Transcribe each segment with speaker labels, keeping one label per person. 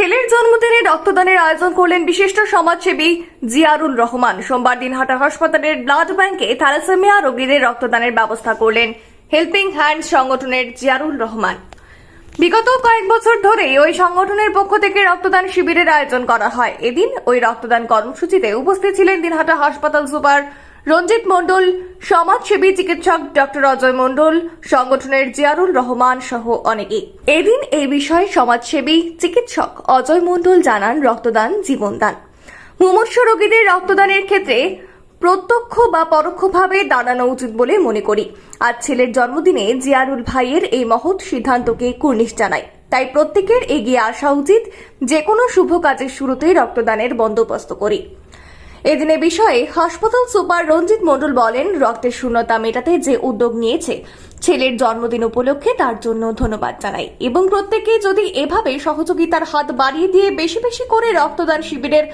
Speaker 1: ছেলের জন্মদিনে রক্তদানের আয়োজন করলেন বিশিষ্ট সমাজসেবী জিয়ারুল রহমান। সোমবার দিনহাটা হাসপাতালের ব্লাড ব্যাংকে থ্যালাসেমিয়া রোগীদের রক্তদানের ব্যবস্থা করলেন হেল্পিং হ্যান্ড সংগঠনের জিয়ারুল রহমান। বিগত কয়েক বছর ধরে ওই সংগঠনের পক্ষ থেকে রক্তদান শিবিরের আয়োজন করা হয়। এদিন ওই রক্তদান কর্মসূচিতে উপস্থিত ছিলেন দিনহাটা হাসপাতাল সুপার রঞ্জিত মণ্ডল, সমাজসেবী চিকিৎসক ডক্টর অজয় মণ্ডল, সংগঠনের জিয়ারুল রহমান সহ অনেকেই। এদিন এই বিষয়ে সমাজসেবী চিকিৎসক অজয় মণ্ডল জানান রক্তদান জীবনদান। মুমূর্ষ রোগীদের রক্তদানের ক্ষেত্রে প্রত্যক্ষ বা পরোক্ষভাবে দাঁড়ানো উচিত বলে মনে করি। আজ ছেলের জন্মদিনে জিয়ারুল ভাইয়ের এই মহৎ সিদ্ধান্তকে কুর্নিশ জানাই। তাই প্রত্যেকের এগিয়ে আসা উচিত যে কোনো শুভ কাজের শুরুতেই রক্তদানের বন্দোবস্ত করি। এদিনে বিষয়ে হাসপাতাল সুপার রঞ্জিত মণ্ডল বলেন, রক্তের শূন্যতা মেটাতে যে উদ্যোগ নিয়েছে, ছেলের জন্মদিন উপলক্ষে তার জন্য ধন্যবাদ জানাই। এবং প্রত্যেকে যদি এভাবে সহযোগিতার হাত বাড়িয়ে দিয়ে বেশি বেশি করে রক্তদান শিবিরের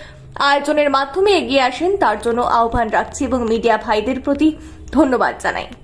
Speaker 1: আয়োজনের মাধ্যমে এগিয়ে আসেন, তার জন্য আহ্বান রাখছি এবং মিডিয়া ভাইদের প্রতি ধন্যবাদ জানাই।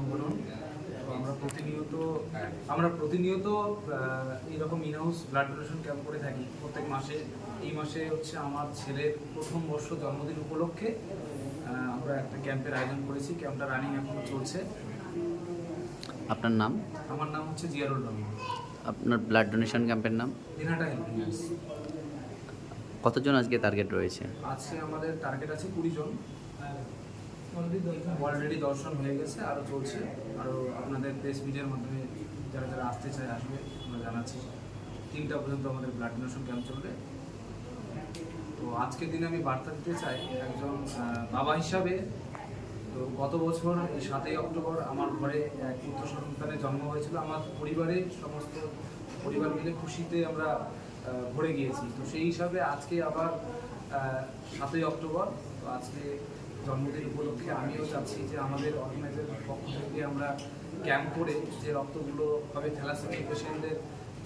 Speaker 2: স্বেচ্ছাসেবী আমরা প্রতিনিয়ত আমরা প্রতিনিয়ত এরকম ইনহাউস ব্লাড ডোনেশন ক্যাম্প করে থাকি প্রত্যেক মাসে। এই মাসে হচ্ছে আমার ছেলের প্রথম বর্ষ জন্মদিন উপলক্ষে আমরা একটা ক্যাম্পের আয়োজন করেছি। ক্যাম্পটা রানিং এখনও চলছে।
Speaker 3: আপনার নাম?
Speaker 2: আমার নাম হচ্ছে জিয়ারুল রহমান।
Speaker 3: আপনার ব্লাড ডোনেশন ক্যাম্পের নাম?
Speaker 2: দিনহাটা
Speaker 3: কতজন আজকে টার্গেট রয়েছে?
Speaker 2: আজকে আমাদের টার্গেট আছে কুড়ি জন। অলরেডি দর্শন হয়ে গেছে আরও চলছে। আরও আপনাদের প্রেস মিডিয়ার মাধ্যমে যারা যারা আসতে চায়, আসবে, আমরা জানাচ্ছি। তিনটা পর্যন্ত আমাদের ব্লাড ডোনেশন ক্যাম্প চলবে। তো আজকের দিনে আমি বার্তা দিতে চাই একজন বাবা হিসাবে। তো গত বছর, এই সাতই অক্টোবর, আমার ঘরে এক পুত্র সন্তানের জন্ম হয়েছিল। আমার পরিবারের সমস্ত পরিবার মিলে খুশিতে আমরা ভরে গিয়েছি। তো সেই হিসাবে আজকে আবার সাতই অক্টোবর। তো আজকে জন্মদিন উপলক্ষে আমিও চাচ্ছি যে আমাদের অর্গানাইজারের পক্ষ থেকে আমরা ক্যাম্প করে যে রক্তগুলো হবে থ্যালাসেমিয়া পেশেন্টদের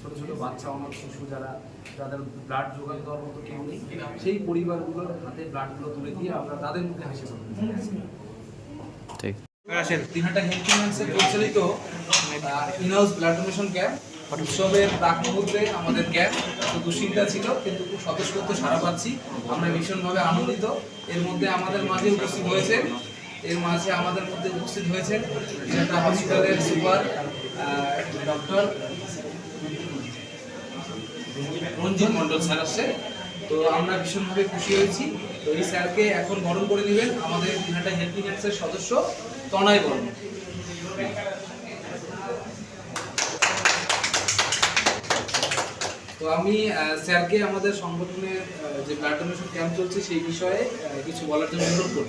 Speaker 2: ছোট ছোট বাচ্চা অনেক শিশু যারা যাদের ব্লাড যোগান দেওয়ার মতো কেউ নেই সেই পরিবারগুলোর হাতে ব্লাডগুলো তুলে দিয়ে আমরা তাদের মুখে হাসি চাই।
Speaker 3: ঠিক
Speaker 2: আসেন দিনহাটা হেলথ ফিন্যান্সের পরিচালিত ইনহাউস ব্লাড ডোনেশন ক্যাম্প উৎসবের প্রাক মুহূর্তে আমাদের ক্যাম্প একটু দুশ্চিন্তা ছিল, কিন্তু খুব স্বতঃস্ফূর্ত সারা পাচ্ছি। আমরা ভীষণভাবে আনন্দিত। এর মধ্যে আমাদের মাঝে উপস্থিত হয়েছে এর মাঝে আমাদের মধ্যে উপস্থিত হয়েছে দিনহাটা হসপিটালের super doctor Ranjit Mondal sir আসছে। তো আমরা ভীষণভাবে খুশি হয়েছি। তো এই স্যারকে এখন বরণ করে নেবেন আমাদের দিনহাটা হেলথ হ্যান্ডসের সদস্য তনয় বর্মন তো আমি স্যারকে আমাদের সংগঠনের যে ব্লাড ডোনেশন ক্যাম্প চলছে সেই বিষয়ে কিছু বলার জন্য অনুরোধ করছি।